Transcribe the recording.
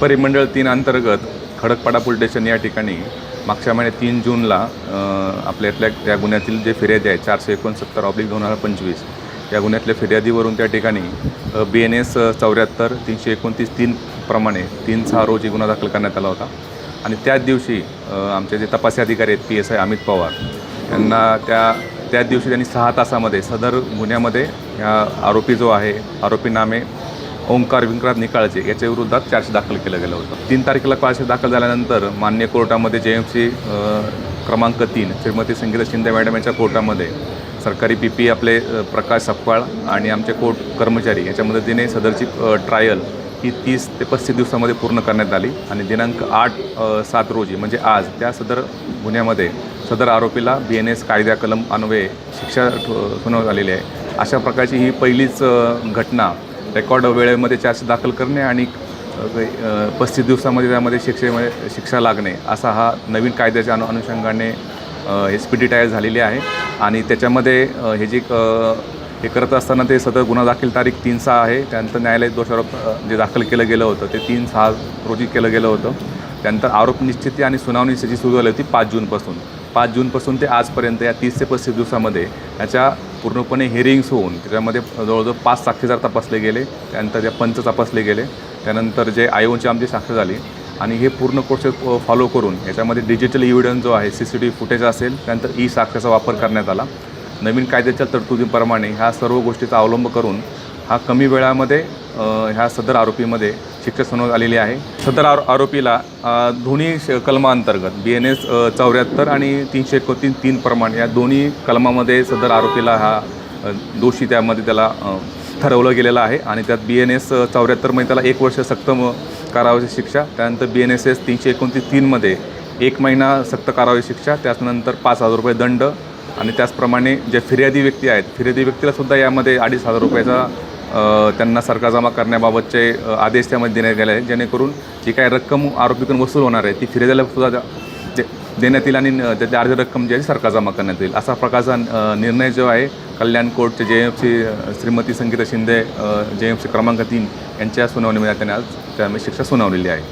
परिमंडळ तीन अंतर्गत खडकपाडा पोलीस स्टेशन या ठिकाणी मागच्या महिन्यात तीन जूनला आपल्यातल्या आपल्या इथल्या त्या गुन्ह्यातील जे फिर्यादी आहेत चारशे एकोणसत्तर ऑब्लिक दोन हजार पंचवीस या गुन्ह्यातल्या फिर्यादीवरून त्या ठिकाणी बी एन एस चौऱ्याहत्तर तीनशे एकोणतीस तीन प्रमाणे तीन सहा रोजी गुन्हा दाखल करण्यात आला होता. आणि त्याच दिवशी आमचे जे तपासी अधिकारी आहेत P S I Amit Pawar यांना त्या त्याच दिवशी त्यांनी सहा तासामध्ये सदर गुन्ह्यामध्ये ह्या आरोपी जो आहे आरोपी नामे ओंकार विंकराज निकाळचे याच्या विरोधात चार्ज दाखल केलं गेलं होतं. तीन तारखेला चार्ज दाखल झाल्यानंतर मान्य कोर्टामध्ये जे एम सी क्रमांक तीन श्रीमती संगीता शिंदे मॅडम यांच्या कोर्टामध्ये सरकारी पी पी आपले प्रकाश सपकाळ आणि आमचे कोर्ट कर्मचारी याच्या मदतीने सदरची ट्रायल ही तीस ते पस्तीस दिवसामध्ये पूर्ण करण्यात आली आणि दिनांक आठ सात रोजी म्हणजे आज त्या सदर गुन्ह्यामध्ये सदर आरोपीला बी एन एस कायद्या कलम अन्वये शिक्षा ठो- सुनावण्यात आलेली आहे. अशा प्रकारची ही पहिलीच घटना रेकॉर्ड वेळेमध्ये चार्ज दाखल करणे आणि पस्तीस दिवसामध्ये त्यामध्ये शिक्षेमध्ये शिक्षा लागणे असा हा नवीन कायद्याच्या अनु अनुषंगाने हे पी टायर झालेली आहे. आणि त्याच्यामध्ये हे जे हे करत असताना ते सदर गुन्हा दाखल तारीख तीन सहा आहे. त्यानंतर न्यायालयात दोषारोप जे दाखल केलं गेलं होतं ते तीन सहा रोजी केलं गेलं होतं. त्यानंतर आरोप निश्चिती आणि सुनावणी त्याची सुरू झाली होती पाच जूनपासून. पाच जूनपासून ते आजपर्यंत या तीस ते पस्तीस दिवसामध्ये याच्या पूर्णपणे हिअरिंग्स होऊन त्याच्यामध्ये जवळजवळ पाच साक्षीदार तपासले गेले त्यानंतर त्या पंच तपासले गेले त्यानंतर जे आयोचे आमची साक्ष झाली आणि हे पूर्ण प्रोसेस फॉलो करून याच्यामध्ये डिजिटल इव्हिडन्स जो आहे C C T V footage असेल त्यानंतर ई साक्षाचा वापर करण्यात आला. नवीन कायद्याच्या तरतुदीप्रमाणे ह्या सर्व गोष्टीचा अवलंब करून हा कमी वेळामध्ये ह्या सदर आरोपीमध्ये शिक्षा सुनावण्यात आलेली आहे. सदर आरो आरोपीला दोन्ही श- कलमांतर्गत बी एन एस चौऱ्याहत्तर आणि तीनशे एकोणतीस तीन प्रमाण या दोन्ही कलमामध्ये सदर आरोपीला हा दोषी त्यामध्ये त्याला ठरवलं गेलेलं आहे आणि त्यात बी एन एस चौऱ्याहत्तरमध्ये त्याला एक वर्ष सक्त म- कारावाची शिक्षा त्यानंतर बी एन एस एस तीनशे एकोणतीस तीनमध्ये एक महिना सक्त कारावाची शिक्षा त्याचनंतर पाच हजार रुपये दंड आणि त्याचप्रमाणे जे फिर्यादी व्यक्ती आहेत फिर्यादी व्यक्तीला सुद्धा यामध्ये अडीच हजार रुपयाचा त्यांना सरकार जमा करण्याबाबतचे आदेश त्यामध्ये देण्यात गेले आहेत जेणेकरून जी काही रक्कम आरोपीकडून वसूल होणार आहे ती फिर्यादीला सुद्धा दे- देण्यात येईल आणि त्याची अर्धी रक्कम जी आहे सरकार जमा करण्यात येईल. असा प्रकारचा निर्णय जो आहे Kalyan कोर्टचे J F C Shrimati Sangeeta Shinde J F C क्रमांक तीन यांच्या सुनावणीमध्ये त्यांनी आज त्यामध्ये शिक्षा सुनावलेली आहे.